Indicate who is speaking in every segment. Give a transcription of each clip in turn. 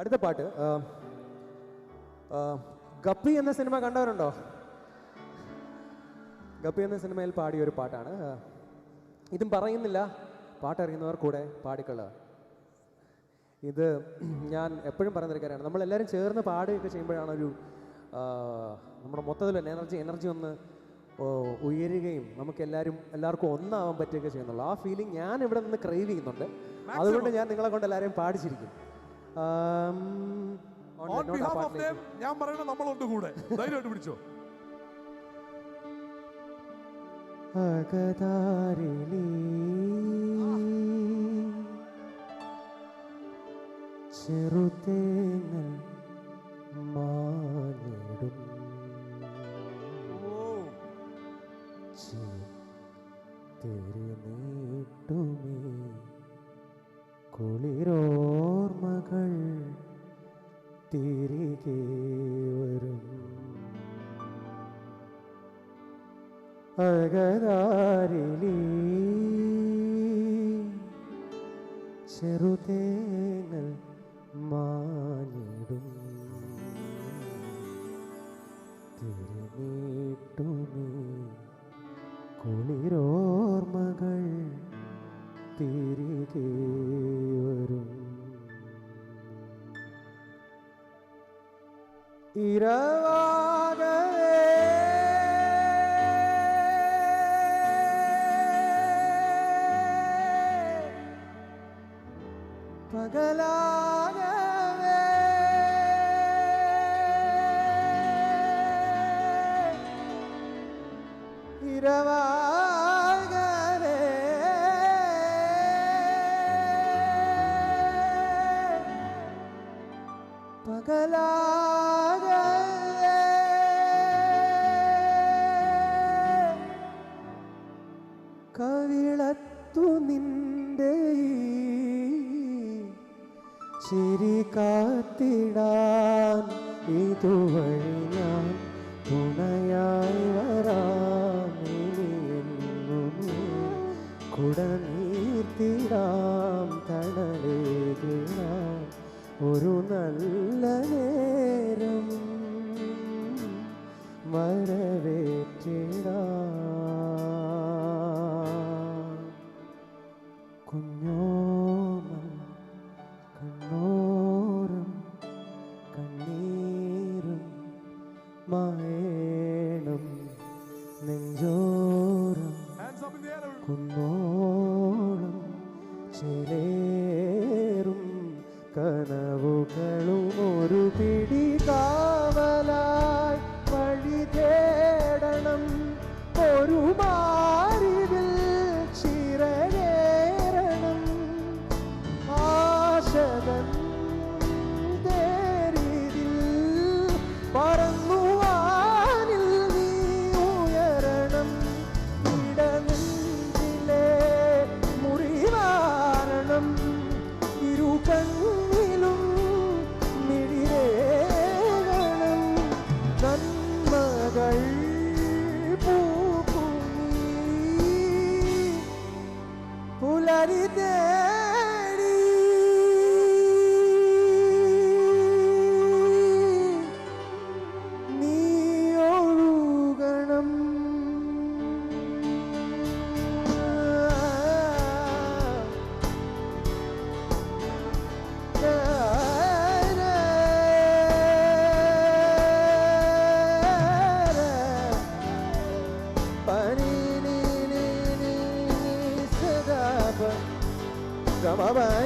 Speaker 1: അടുത്ത പാട്ട് ഗപ്പി എന്ന സിനിമ കണ്ടവരുണ്ടോ? ഗപ്പി എന്ന സിനിമയിൽ പാടിയ ഒരു പാട്ടാണ്. ഇതും പറയുന്നില്ല. പാട്ടറിയുന്നവർ കൂടെ പാടിക്കൊള്ളുക ഇത് ഞാൻ എപ്പോഴും പറയുന്നൊരു കാര്യമാണ്. നമ്മളെല്ലാവരും ചേർന്ന് പാടുകയൊക്കെ ചെയ്യുമ്പോഴാണ് ഒരു നമ്മുടെ മൊത്തത്തിൽ എനർജി എനർജി ഒന്ന് ഉയരുകയും നമുക്ക് എല്ലാവരും എല്ലാവർക്കും ഒന്നാവാൻ പറ്റുകയൊക്കെ ചെയ്യുന്നുള്ളൂ. ആ ഫീലിംഗ് ഞാൻ ഇവിടെ നിന്ന് ക്രൈവ് ചെയ്യുന്നുണ്ട്. അതുകൊണ്ട് ഞാൻ നിങ്ങളെ കൊണ്ട് എല്ലാവരെയും പാടിച്ചിരിക്കും.
Speaker 2: On behalf of. ദം ഞാൻ പറയണ നമ്മളുണ്ട് കൂടെ. ധൈര്യമായിട്ട് പിടിച്ചോ.
Speaker 1: അകതാരിലി ചെറുതേങ്ങൽ മാനിടും. തിരുനീട്ടുമേ കുളിരോർമകൾ അകതാരിലി. ചെറുതേങ്ങൽ മാനിടും. തിരുനീട്ടുമേ കുളിരോർമകൾ തിരികെ വരും ഇരവാകവേ പകലാകവേ. ഇരവാകവേ. പകലാകവേ. കവിളത്തു നിന്റെ ചിരി കാത്തിടാൻ ഇതുവഴി ഞാൻ തുണയായി വരാം ഇനിയെന്നുമേ കുടനീർത്തിടാം തണലേകിടാം ഒരു നല്ല നേരം വരവേറ്റിടാം കനവുകളും ഒരു പിടി বাড়িতে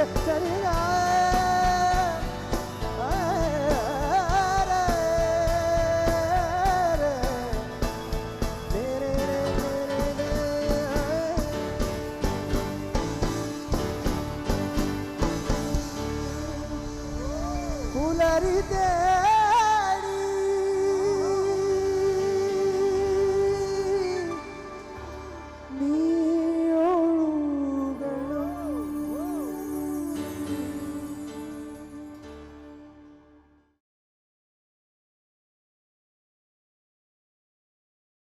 Speaker 1: Let it there.